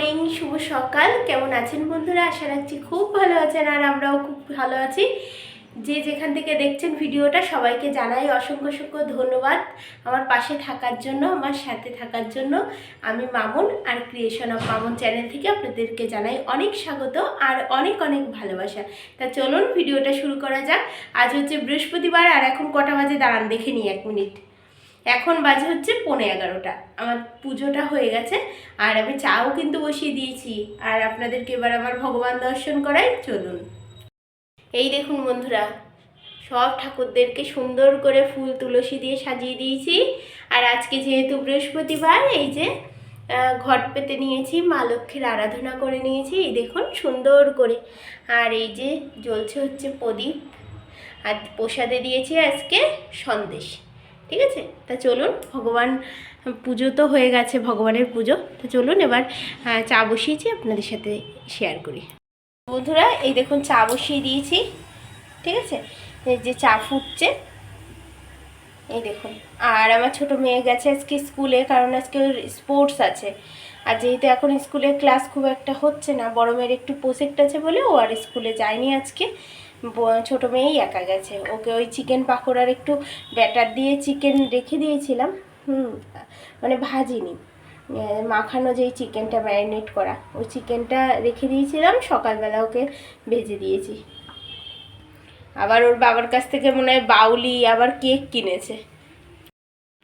Morning শুভ সকাল। কেমন আছেন বন্ধুরা? আশা রাখছি খুব ভালো আছেন আর আমরাও খুব ভালো আছি। যে যেখান থেকে দেখছেন ভিডিওটা, সবাইকে জানাই অসংখ্য অসংখ্য ধন্যবাদ আমার পাশে থাকার জন্য, আমার সাথে থাকার জন্য। আমি মামুন আর ক্রিয়েশন অফ মামুন চ্যানেল থেকে আপনাদেরকে জানাই অনেক স্বাগত আর অনেক অনেক ভালোবাসা। তা চলুন ভিডিওটা শুরু করা যাক। আজ হচ্ছে বৃহস্পতিবার আর এখন কটা বাজে? দাঁড়ান, দেখে নিই এক মিনিট। এখন বাজে হচ্ছে পৌনে এগারোটা। আমার পুজোটা হয়ে গেছে, আর আমি চাও কিন্তু বসিয়ে দিয়েছি। আর আপনাদেরকে এবার আমার ভগবান দর্শন করাই, চলুন। এই দেখুন বন্ধুরা, সব ঠাকুরদেরকে সুন্দর করে ফুল তুলসী দিয়ে সাজিয়ে দিয়েছি। আর আজকে যেহেতু বৃহস্পতিবার, এই যে ঘট পেতে নিয়েছি, মা লক্ষ্মীর আরাধনা করে নিয়েছি, এই দেখুন সুন্দর করে। আর এই যে, জ্বলছে হচ্ছে প্রদীপ। আর প্রসাদে দিয়েছি আজকে সন্দেশ। ঠিক আছে? তা চলুন, ভগবান, পুজো তো হয়ে গেছে, ভগবানের পুজো। তো চলুন এবার চা বসিয়েছি, আপনাদের সাথে শেয়ার করি। বন্ধুরা, এই দেখুন চা বসিয়ে দিয়েছি, ঠিক আছে? এই যে চা ফুটছে, এই দেখুন। আর আমার ছোট মেয়ে গেছে আজকে স্কুলে, কারণ আজকে স্পোর্টস আছে। আর যেহেতু এখন স্কুলে ক্লাস খুব একটা হচ্ছে না, বড় মেয়ের একটু প্রজেক্ট আছে বলে ও আর স্কুলে যায়নি আজকে। ছোট মেয়েই একা গেছে। ওকে ওই চিকেন পাকোড়ার একটু ব্যাটার দিয়ে চিকেন রেখে দিয়েছিলাম। হুম মানে ভাজিনি। মাখানো যেই চিকেনটা ম্যারিনেট করা, ওই চিকেনটা রেখে দিয়েছিলাম। সকালবেলা ওকে ভেজে দিয়েছি। আবার ওর বাবার কাছ থেকে মনে হয় বাউলি, আবার কেক কিনেছে।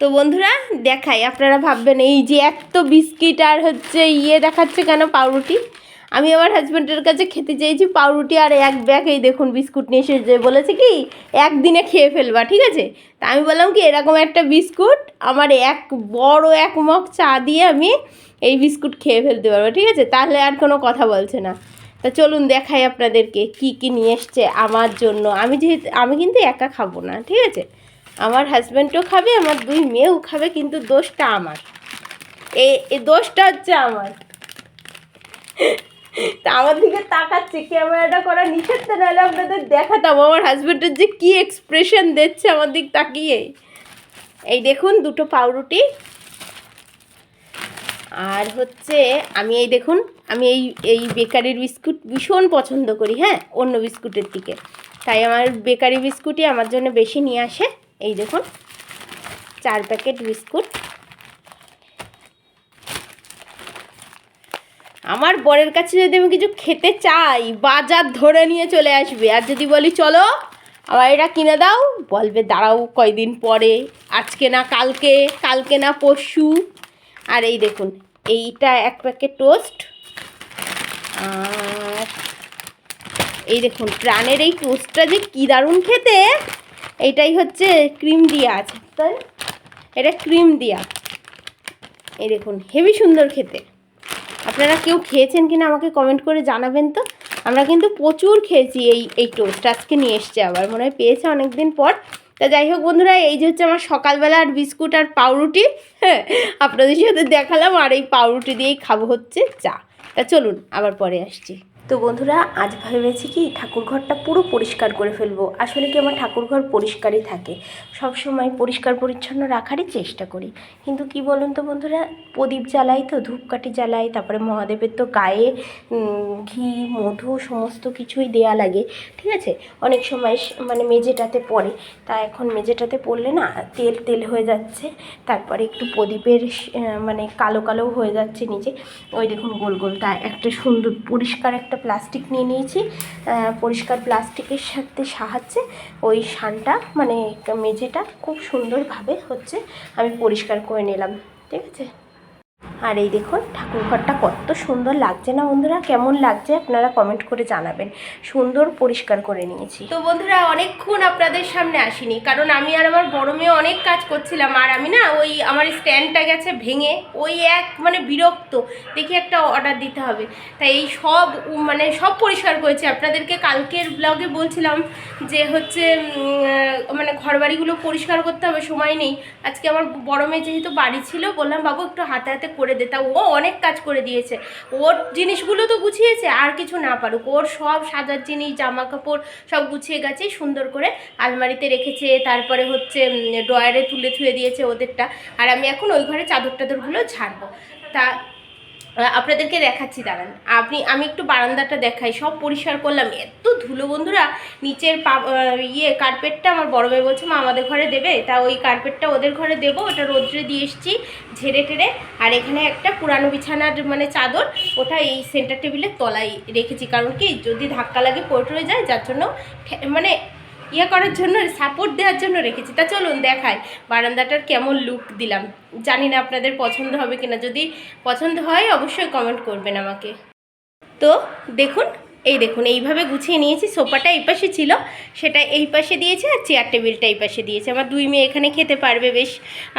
তো বন্ধুরা, দেখাই, আপনারা ভাববেন, এই যে এত বিস্কিট আর হচ্ছে ইয়ে দেখাচ্ছে কেন পাউরুটি? আমি আমার হাজব্যান্ডের কাছে খেতে চেয়েছি পাউরুটি আর এক ব্যাগ এই দেখুন বিস্কুট নিয়ে এসে যে বলেছে কি, একদিনে খেয়ে ফেলবা, ঠিক আছে? তা আমি বললাম কি, এরকম একটা বিস্কুট, আমার এক বড় এক মগ চা দিয়ে আমি এই বিস্কুট খেয়ে ফেলতে পারব, ঠিক আছে? তাহলে আর কোনো কথা বলছে না। তা চলুন দেখাই আপনাদেরকে কি কি নিয়ে এসছে আমার জন্য। আমি যেহেতু, আমি কিন্তু একা খাব না, ঠিক আছে? আমার হাজব্যান্ডও খাবে, আমার দুই মেয়েও খাবে, কিন্তু দোষটা আমার। এই দোষটা হচ্ছে আমার। তা আমার দিকে তাকাচ্ছে, ক্যামেরাটা করা নিষেধ তো, নাহলে আপনাদের দেখাতাম। আমার হাজব্যান্ডের যে কি এক্সপ্রেশন দিচ্ছে আমার দিক তাকিয়ে। এই দেখুন, দুটো পাউরুটি। আর হচ্ছে, আমি এই দেখুন, আমি এই এই বেকারির বিস্কুট ভীষণ পছন্দ করি হ্যাঁ অন্য বিস্কুটের থেকে তাই আমার বেকারি বিস্কুটই আমার জন্য বেশি নিয়ে আসে। এই দেখুন, চার প্যাকেট বিস্কুট। আমার বরের কাছে যদি আমি কিছু খেতে চাই, বাজার ধরে নিয়ে চলে আসবে। আর যদি বলি, চলো আবার এটা কিনে দাও, বলবে, দাঁড়াও কয়দিন পরে, আজকে না কালকে কালকে না পরশু। আর এই দেখুন, এইটা এক প্যাকেট টোস্ট। আর এই দেখুন, প্রাণের এই টোস্টটা যে কী দারুণ খেতে এইটাই হচ্ছে ক্রিম দিয়া আছে। তাই? এটা ক্রিম দিয়া। এই দেখুন, হেভি সুন্দর খেতে। আপনারা কেউ খেয়েছেন কিনা আমাকে কমেন্ট করে জানাবেন তো। আমরা কিন্তু প্রচুর খেয়েছি এই এই টোস্ট আজকে নিয়ে এসছে আবার, মনে হয় পেয়েছে অনেক দিন পর। তা যাই হোক বন্ধুরা, এই যে হচ্ছে আমার সকালবেলা আর বিস্কুট আর পাউরুটি হ্যাঁ আপনাদের সাথে দেখালাম আর এই পাউরুটি দিয়েই খাব হচ্ছে চা। তা চলুন, আবার পরে আসছি। তো বন্ধুরা, আজ ভেবেছি কি ঠাকুর ঘরটা পুরো পরিষ্কার করে ফেলব। আসলে কি আমার ঠাকুর ঘর পরিষ্কারই থাকে। সব সময় পরিষ্কার পরিচ্ছন্ন রাখারই চেষ্টা করি। কিন্তু কি বলুন তো বন্ধুরা, প্রদীপ জ্বালাই তো, ধূপকাঠি জ্বালাই, তারপরে মহাদেবের তো গায়ে ঘি, মধু সমস্ত কিছুই দেয়া লাগে, ঠিক আছে? অনেক সময় মানে মেঝেটাতে পড়ে। তা এখন মেঝেটাতে পড়লে না, তেল তেল হয়ে যাচ্ছে। তারপরে একটু প্রদীপের মানে কালো কালো হয়ে যাচ্ছে নিচে। ওই দেখুন গোল গোল, তা একটা সুন্দর, পরিষ্কার একটা প্লাস্টিক নিয়ে নিয়েছি পরিষ্কার প্লাস্টিকের সাথে সাহায্যে ওই সানটা মানে মেঝেটা খুব সুন্দরভাবে হচ্ছে আমি পরিষ্কার করে নিলাম, ঠিক আছে? আর এই দেখুন, ঠাকুর ঘরটা কত সুন্দর লাগছে না বন্ধুরা? কেমন লাগছে আপনারা কমেন্ট করে জানাবেন। সুন্দর পরিষ্কার করে নিয়েছি। তো বন্ধুরা, অনেকক্ষণ আপনাদের সামনে আসিনি, কারণ আমি আর আমার বড় মেয়ে অনেক কাজ করছিলাম, আর আমি না ওই আমার স্ট্যান্ডটা গেছে ভেঙে, ওই এক মানে বিরক্ত, দেখি একটা অর্ডার দিতে হবে। তাই এই সব মানে সব পরিষ্কার করেছি। আপনাদেরকে কালকের ব্লগে বলছিলাম যে হচ্ছে মানে ঘরবাড়িগুলো পরিষ্কার করতে হবে, সময় নেই। আজকে আমার বড় মেয়ে যেহেতু বাড়ি ছিল, বললাম, বাবু, একটু হাতে হাতে করে দে, তা ও অনেক কাজ করে দিয়েছে। ওর জিনিসগুলো তো গুছিয়েছে, আর কিছু না পারুক। ওর সব সাজার জিনিস জামা কাপড় সব গুছিয়ে গেছে সুন্দর করে আলমারিতে রেখেছে, তারপরে হচ্ছে ড্রয়ারে তুলে থুয়ে দিয়েছে ওদেরটা। আর আমি এখন ওই ঘরে চাদর টাদরগুলো ছাড়বো তা আপনাদেরকে দেখাচ্ছি, দাঁড়ান। আপনি, আমি একটু বারান্দাটা দেখাই, সব পরিষ্কার করলাম। এত ধুলো, বন্ধুরা, নিচের পা ইয়ে কার্পেটটা আমার বড় মেয়ে বলছে, মা, আমাদের ঘরে দেবে? তা ওই কার্পেটটা ওদের ঘরে দেবো, ওটা রোদ্রে দিয়ে এসছি, ঝেড়ে টেড়ে। আর এখানে একটা পুরানো বিছানার মানে চাদর, ওটা এই সেন্টার টেবিলের তলায় রেখেছি। কারণ কি, যদি ধাক্কা লাগে পড়ে যায়, যার জন্য মানে ইয়ে করার জন্য সাপোর্ট দেওয়ার জন্য রেখেছি। তা চলুন দেখায় বারান্দাটার কেমন লুক দিলাম। জানি না আপনাদের পছন্দ হবে কিনা। যদি পছন্দ হয়, অবশ্যই কমেন্ট করবেন আমাকে। তো দেখুন, এই দেখুন, এইভাবে গুছিয়ে নিয়েছি। সোফাটা এই পাশে ছিল, সেটা এই পাশে দিয়েছে আর চেয়ার টেবিলটা এই পাশে দিয়েছে। আমার দুই মেয়ে এখানে খেতে পারবে বেশ।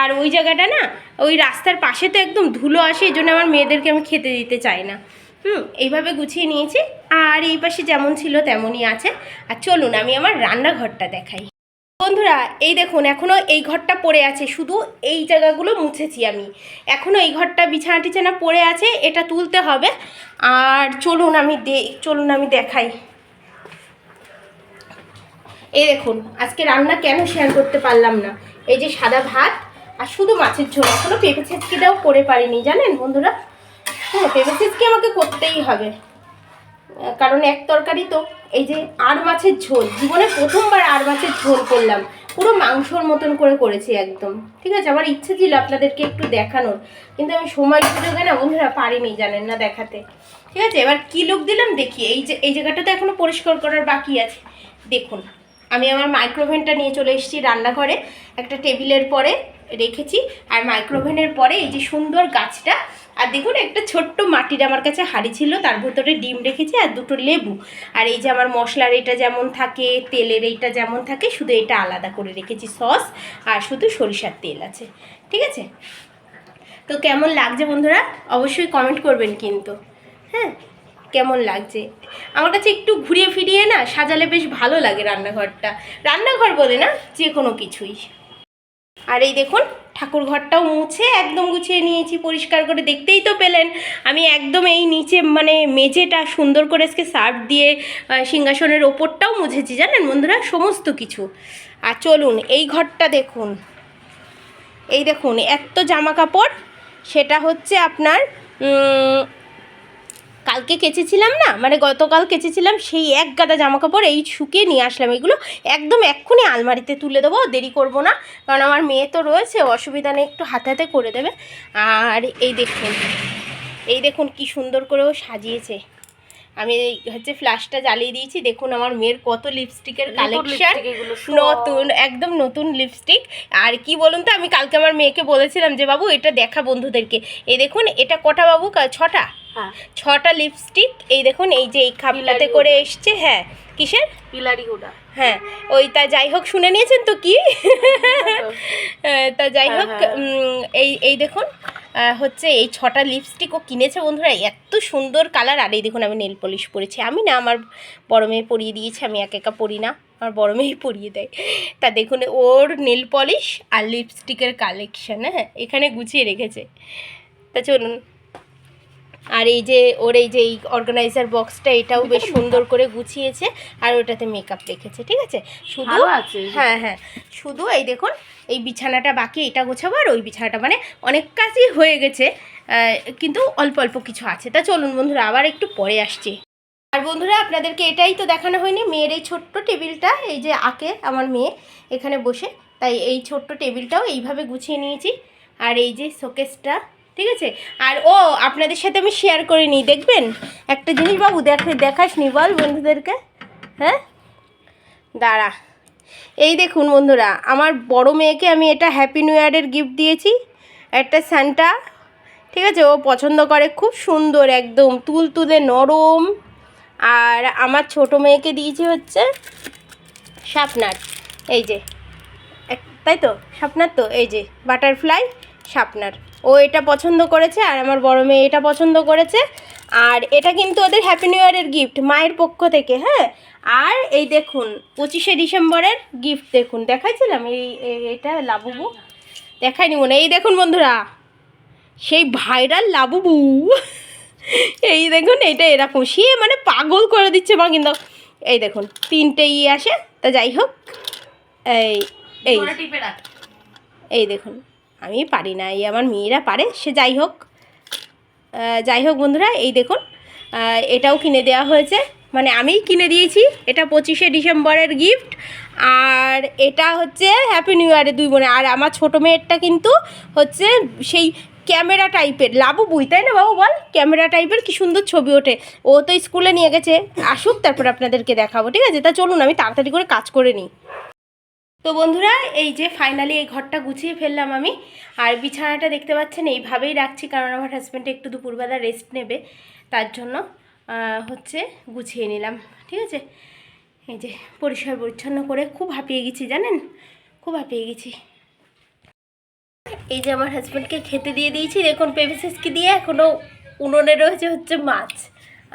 আর ওই জায়গাটা না, ওই রাস্তার পাশে তো একদম ধুলো আসে, এই জন্য আমার মেয়েদেরকে আমি খেতে দিতে চাই না। হুম, এইভাবে গুছিয়ে নিয়েছি। আর এই পাশে যেমন ছিল তেমনই আছে। আর চলুন, আমি আমার রান্নাঘরটা দেখাই। বন্ধুরা, এই দেখুন এখনও এই ঘরটা পড়ে আছে। শুধু এই জায়গাগুলো মুছেছি আমি। এখনও এই ঘরটা বিছানা টিছানা পড়ে আছে, এটা তুলতে হবে। আর চলুন, আমি দে, চলুন, আমি দেখাই। এই দেখুন, আজকে রান্না কেন শেয়ার করতে পারলাম না? এই যে সাদা ভাত আর শুধু মাছের ঝোল। এখনও পেঁপে ছেঁচকিটাও করে পারিনি, জানেন বন্ধুরা? হ্যাঁ পেঁপে আমাকে করতেই হবে। কারণ এক তরকারি তো, এই যে আর মাছের ঝোল, জীবনে প্রথমবার আর মাছের ঝোল করলাম। পুরো মাংসর মতন করে করেছি একদম। ঠিক আছে, আমার ইচ্ছে ছিল আপনাদেরকে একটু দেখানোর, কিন্তু আমি সময় সুযোগে না, বন্ধুরা পারিনি জানেন না দেখাতে। ঠিক আছে, এবার কী লুক দিলাম দেখি, এই যে, এই জায়গাটা তো এখনও পরিষ্কার করার বাকি আছে। দেখুন, আমি আমার মাইক্রোভেনটা নিয়ে চলে এসেছি রান্নাঘরে। একটা টেবিলের পরে রেখেছি, আর মাইক্রোভেনের পরে এই যে সুন্দর গাছটা আর দেখুন, একটা ছোট্ট মাটির আমার কাছে হাঁড়ি ছিল, তার ভেতরে ডিম রেখেছি আর দুটো লেবু। আর এই যে আমার মশলার এটা যেমন থাকে, তেলের এইটা যেমন থাকে, শুধু এটা আলাদা করে রেখেছি সস আর শুধু সরিষার তেল আছে। ঠিক আছে? তো কেমন লাগছে বন্ধুরা? অবশ্যই কমেন্ট করবেন কিন্তু। হ্যাঁ? কেমন লাগছে? আমার কাছে একটু ঘুরিয়ে ফিরিয়ে না সাজালে বেশ ভালো লাগে রান্নাঘরটা। রান্নাঘর বলে না? যে কোনো কিছুই। আর এই দেখুন, ঠাকুর ঘরটাও মুছে একদম গুছিয়ে নিয়েছি, পরিষ্কার করে দেখতেই তো পেলেন। আমি একদম এই নিচে মানে মেঝেটা সুন্দর করে আজকে সার্ফ দিয়ে সিংহাসনের ওপরটাও মুছেছি, জানেন বন্ধুরা? সমস্ত কিছু। আর চলুন, এই ঘরটা দেখুন। এই দেখুন, এত জামা কাপড়, সেটা হচ্ছে আপনার কালকে কেচেছিলাম না মানে গতকাল কেচেছিলাম সেই এক গাদা জামা কাপড় এই শুকিয়ে নিয়ে আসলাম। এগুলো একদম এক্ষুনি আলমারিতে তুলে দেবো দেরি করব না কারণ আমার মেয়ে তো রয়েছে অসুবিধা নেই একটু হাতে হাতে করে দেবে। আর এই দেখুন এই দেখুন কি সুন্দর করেও সাজিয়েছে। আমি এই হচ্ছে ফ্ল্যাশটা জ্বালিয়ে দিয়েছি দেখুন আমার মেয়ের কত লিপস্টিকের কালেকশন নতুন একদম নতুন লিপস্টিক আর কি বলুন তো আমি কালকে আমার মেয়েকে বলেছিলাম যে বাবু এটা দেখা বন্ধুদেরকে। এই দেখুন এটা কটা বাবু? কা- ছটা? ছটা লিপস্টিক এই দেখুন এই যে এই খাপটাতে করে। এসছে হ্যাঁ কিসের? পিলারি হুডা হ্যাঁ ওই তা যাই হোক শুনে নিয়েছেন তো কি? আহ, তা। যাই হ্যাঁ, হোক হ্যাঁ। এই এই দেখুন হচ্ছে এই ছটা লিপস্টিক ও কিনেছে বন্ধুরা এত সুন্দর কালার আর এই দেখুন আমি নেল পলিশ পরেছি। আমি না আমার বড় মেয়ে পরিয়ে দিয়েছি আমি একা একা পরি না আমার বড় মেয়ে পরিয়ে দেয়। তা দেখুন ওর নেল পলিশ আর লিপস্টিকের কালেকশন হ্যাঁ এখানে গুছিয়ে রেখেছে। তা চলুন। আর এই যে ওর এই যে এই অর্গানাইজার বক্সটা এটাও বেশ সুন্দর করে গুছিয়েছে আর ওটাতে মেকআপ রেখেছে ঠিক আছে? শুধু আছে। হ্যাঁ হ্যাঁ শুধু এই দেখুন এই বিছানাটা বাকি এটা গোছাবো আর ওই বিছানাটা মানে অনেক কাজই হয়ে গেছে কিন্তু অল্প অল্প কিছু আছে। তা চলুন বন্ধুরা আবার একটু পরে আসছি। আর বন্ধুরা আপনাদেরকে এটাই তো দেখানো হয়নি মেয়ের এই ছোট্ট টেবিলটা এই যে আঁকে আমার মেয়ে এখানে বসে তাই এই ছোট্ট টেবিলটাও এইভাবে গুছিয়ে নিয়েছি। আর এই যে শোকেসটা ঠিক আছে? আর ও, আপনাদের সাথে আমি শেয়ার করে নিই, দেখবেন? একটা জিনিস বাবু, দেখে, দেখাস নি, বল বন্ধুদেরকে। হ্যাঁ? দাঁড়া। এই দেখুন বন্ধুরা, আমার বড় মেয়েকে আমি এটা হ্যাপি নিউ ইয়ারের গিফট দিয়েছি, একটা স্যান্টা ঠিক আছে? ও পছন্দ করে, খুব সুন্দর একদম, তুল তুলে নরম। আর আমার ছোট মেয়েকে দিয়েছি হচ্ছে শাপনার। এই যে তাই তো? শাপনার তো? এই যে বাটারফ্লাই শাপনার। ও এটা পছন্দ করেছে আর আমার বড় মেয়ে এটা পছন্দ করেছে। আর এটা কিন্তু ওদের হ্যাপি নিউ ইয়ারের গিফট মায়ের পক্ষ থেকে হ্যাঁ? আর এই দেখুন পঁচিশে ডিসেম্বরের গিফট দেখুন। দেখাইছিলাম এই এটা লাবুবু। দেখাইনি মনে এই দেখুন বন্ধুরা সেই ভাইরাল লাবুবু। এই দেখুন এটা এরকম সে মানে পাগল করে দিচ্ছে মা কিন্তু। এই দেখুন তিনটে ই আসে তা যাই হোক এই এই এই দেখুন। আমি পারি না, এই আমার মেয়েরা পারে, সে যাই হোক। যাই হোক বন্ধুরা, এই দেখুন এটাও কিনে দেওয়া হয়েছে। মানে আমিই কিনে দিয়েছি, এটা পঁচিশে ডিসেম্বরের গিফট আর এটা হচ্ছে হ্যাপি নিউ ইয়ারে দুই বোনে আর আমার ছোটো মেয়েরটা কিন্তু হচ্ছে সেই ক্যামেরা টাইপের, লাবু বুই, তাই না বাবু বল? ক্যামেরা টাইপের, কি সুন্দর ছবি ওঠে। ও তো স্কুলে নিয়ে গেছে, আসুক, তারপর আপনাদেরকে দেখাবো, ঠিক আছে? তা চলুন, আমি তাড়াতাড়ি করে কাজ করে নিই। তো বন্ধুরা, এই যে ফাইনালি এই ঘরটা গুছিয়ে ফেললাম আমি। আর বিছানাটা দেখতে পাচ্ছেন, এইভাবেই রাখছি কারণ আমার হাজব্যান্ড একটু দুপুরবেলা রেস্ট নেবে। তার জন্য হচ্ছে গুছিয়ে নিলাম, ঠিক আছে? এই যে পরিষ্কার পরিচ্ছন্ন করে খুব হাঁপিয়ে গেছি, জানেন? খুব হাঁপিয়ে গেছি। এই যে আমার হাজব্যান্ডকে খেতে দিয়ে দিয়েছি, দেখুন পেপিসেসকে দিয়ে এখনও উনুনে রয়েছে হচ্ছে মাছ।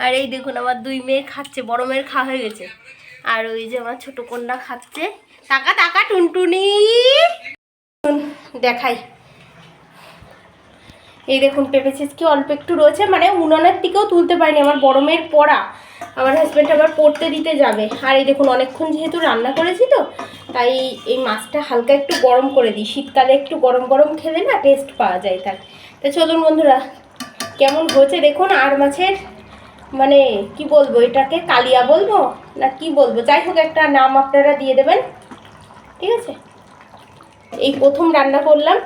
আর এই দেখুন, আমার দুই মেয়ে খাচ্ছে, বড় মেয়ের খাওয়া হয়ে গেছে। আর ওই যে আমার ছোটো কন্যা খাচ্ছে টাকা টাকা, টুনটুনি। দেখাই। এই দেখুন, পেঁপে কি অল্প একটু রয়েছে মানে উনুনের দিকেও তুলতে পারিনি, আমার বড় মেয়ের পড়া। আমার হাজব্যান্ড আবার পড়তে দিতে যাবে। আর এই দেখুন, অনেকক্ষণ যেহেতু রান্না করেছি তো, তাই এই মাছটা হালকা একটু গরম করে দিই। শীতকালে একটু গরম গরম খেলে না টেস্ট পাওয়া যায় তার। তা চলুন বন্ধুরা, কেমন হয়েছে দেখুন, আর মাছের মানে কি বলব, এটাকে কালিয়া বলব না কি বলব? যাই হোক, একটা নাম আপনারা দিয়ে দেবেন। ঠিক আছে? এই প্রথম রান্না করলাম,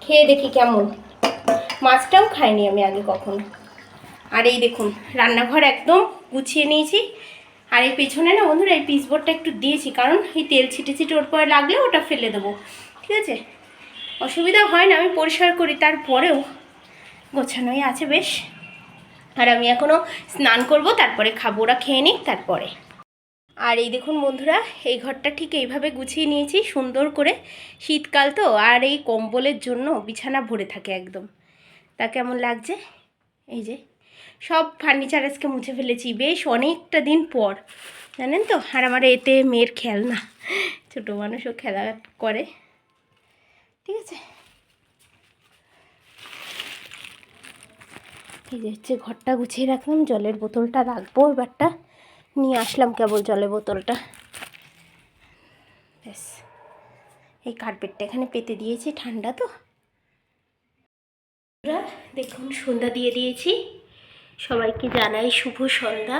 খেয়ে দেখি কেমন। মাছটাও খাইনি আমি আগে কখনো। আর এই দেখুন, রান্নাঘর একদম গুছিয়ে নিয়েছি। আর এই পেছনে না বন্ধুরা, এই পিসবোর্ডটা একটু দিয়েছি, কারণ এই তেল ছিটে ছিটে ওর পরে লাগলে ওটা ফেলে দেবো। ঠিক আছে? অসুবিধা হয় না, আমি পরিষ্কার করি। তারপরেও গোছানোই আছে বেশ। আর আমি এখনও স্নান করব, তারপরে খাব, ওরা খেয়ে নিক, তারপরে। আর এই দেখুন বন্ধুরা, এই ঘরটা ঠিক এইভাবে গুছিয়ে নিয়েছি, সুন্দর করে। শীতকাল তো, আর এই কম্বলের জন্য বিছানা ভরে থাকে একদম। তা কেমন লাগছে? এই যে, সব ফার্নিচার আজকে মুছে ফেলেছি, বেশ অনেকটা দিন পর। জানেন তো, আর আমার এতে মেয়ের খেলনা, ছোটো মানুষও খেলা করে। ঠিক আছে? এই যে, হচ্ছে ঘরটা গুছিয়ে রাখলাম, জলের বোতলটা রাখব এবারটা। নিয়ে আসলাম কেবল জলের বোতলটা। ব্যাস, এই কার্পেটটা এখানে পেতে দিয়েছি, ঠান্ডা তো। দেখুন, সন্ধ্যা দিয়ে দিয়েছি। সবাইকে জানাই শুভ সন্ধ্যা।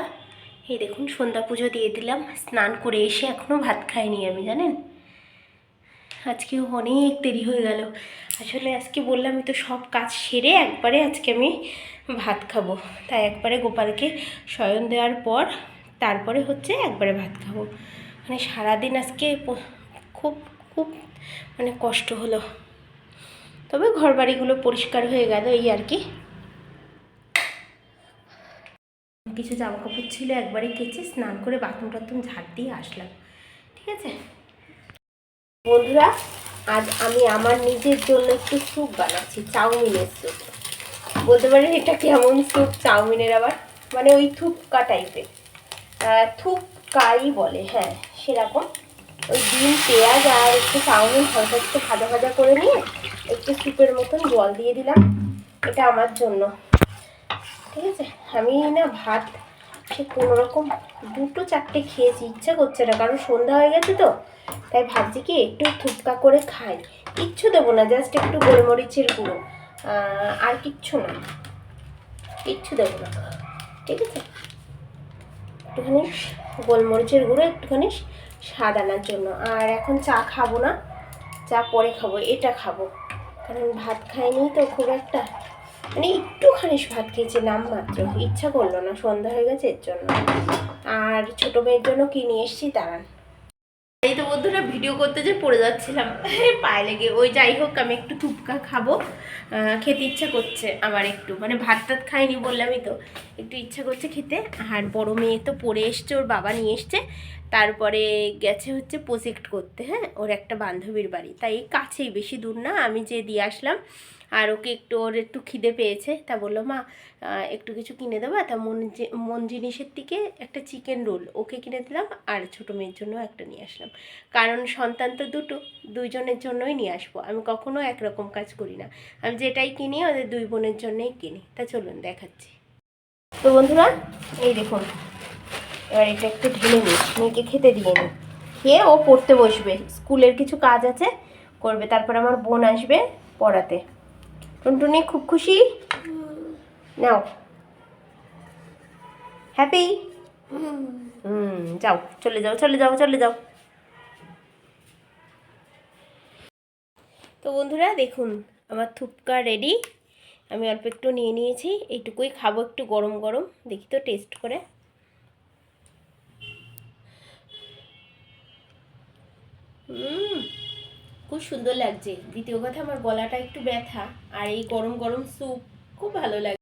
এই দেখুন, সন্ধ্যা পুজো দিয়ে দিলাম। স্নান করে এসে এখনও ভাত খাইনি আমি, জানেন? আজকেও অনেক দেরি হয়ে গেল। আসলে আজকে বললাম তো সব কাজ সেরে একবারে আজকে আমি ভাত খাব। তাই একবারে গোপালকে শয়ন দেওয়ার পর তারপরে হচ্ছে একবারে ভাত খাব। মানে সারাদিন আজকে খুব খুব মানে কষ্ট হলো। তবে ঘর বাড়িগুলো পরিষ্কার হয়ে গেল এই আর কি। কিছু জামা কাপড় ছিল একবারে কেচে স্নান করে বাথরুম টাথরুম ঝাড় দিয়ে আসলাম। ঠিক আছে? বন্ধুরা, আজ আমি আমার নিজের জন্য একটু স্যুপ বানাচ্ছি, চাউমিনের স্যুপ। বলতে পারেন এটা কেমন স্যুপ, চাউমিনের আবার মানে ওই থুপকা টাইপের থুপকাই বলে হ্যাঁ সেরকম। ওই ডিম, পেঁয়াজ আর একটু চাউমিন হালকা একটু ভাজা ভাজা করে নিয়ে একটু স্যুপের মতন জল দিয়ে দিলাম। এটা আমার জন্য। ঠিক আছে? আমি না ভাত, সে কোনো রকম দুটো চারটে খেয়েছি, ইচ্ছা করছে না। কারণ সন্ধ্যা হয়ে গেছে তো, তাই ভাবছি কি একটু থুপকা করে খাই। কিচ্ছু দেবো না, জাস্ট একটু গোলমরিচের গুঁড়ো। আর কিচ্ছু না, কিচ্ছু দেবো না। ঠিক আছে? একটুখানি গোলমরিচের গুঁড়ো, একটুখানি স্বাদ আনার জন্য। আর এখন চা খাব না, চা পরে খাব, এটা খাব। কারণ ভাত খাইনি তো খুব একটা। মানে একটুখানি ভাত খেয়েছি, নাম মাত্র। ইচ্ছা করল না, সন্ধ্যা হয়ে গেছে এর জন্য। আর ছোটো মেয়ের জন্য কিনে এসেছি, দাঁড়ান। এই তো বন্ধু বন্ধুরা ভিডিও করতে যে পড়ে যাচ্ছিলাম। পায়ে লেগে। ওই যাই হোক, আমি একটু থুপকা খাব। খেতে ইচ্ছা করছে আবার একটু। মানে ভাত টাত খাইনি বললামই তো। একটু ইচ্ছা করছে খেতে। আর বড় মেয়ে তো পড়ে এসছে, ওর বাবা নিয়ে এসছে। তারপরে গেছে হচ্ছে প্রজেক্ট করতে হ্যাঁ? ওর একটা বান্ধবীর বাড়ি। তাই কাছেই, বেশি দূর না। আমি যে দিয়ে আসলাম আর ওকে একটু, ওর একটু খিদে পেয়েছে, তা বলল, মা একটু কিছু কিনে দেবা? তা মন মন জিনিসের থেকে একটা চিকেন রোল ওকে কিনে দিলাম, আর ছোটো মেয়ের জন্য একটা নিয়ে আসলাম। কারণ সন্তান তো দুটো, দুইজনের জন্যই নিয়ে আসব। আমি কখনো একরকম কাজ করি না। আমি যেটাই কিনি, ওদের দুই বোনের জন্যই কিনি। তা চলুন, দেখাচ্ছি। তো বন্ধুরা, এই দেখুন, এবার এটা একটু ঢেলে নিই। মেয়েকে খেতে দিয়ে নিই। খেয়ে ও পড়তে বসবে। স্কুলের কিছু কাজ আছে, করবে। তারপর আমার বোন আসবে পড়াতে। টুনটুনি, খুব খুশি? নাও। হ্যাপি হুম, যাও, চলে যাও চলে যাও চলে যাও। তো বন্ধুরা, দেখুন, আমার থুপকা রেডি আমি অল্প একটু নিয়ে নিয়েছি, এইটুকুই খাব একটু গরম গরম, দেখি তো টেস্ট করে হুম খুব সুন্দর লাগছে। দ্বিতীয় কথা, আমার গলাটা একটু ব্যথা আর এই গরম গরম স্যুপ খুব ভালো লাগে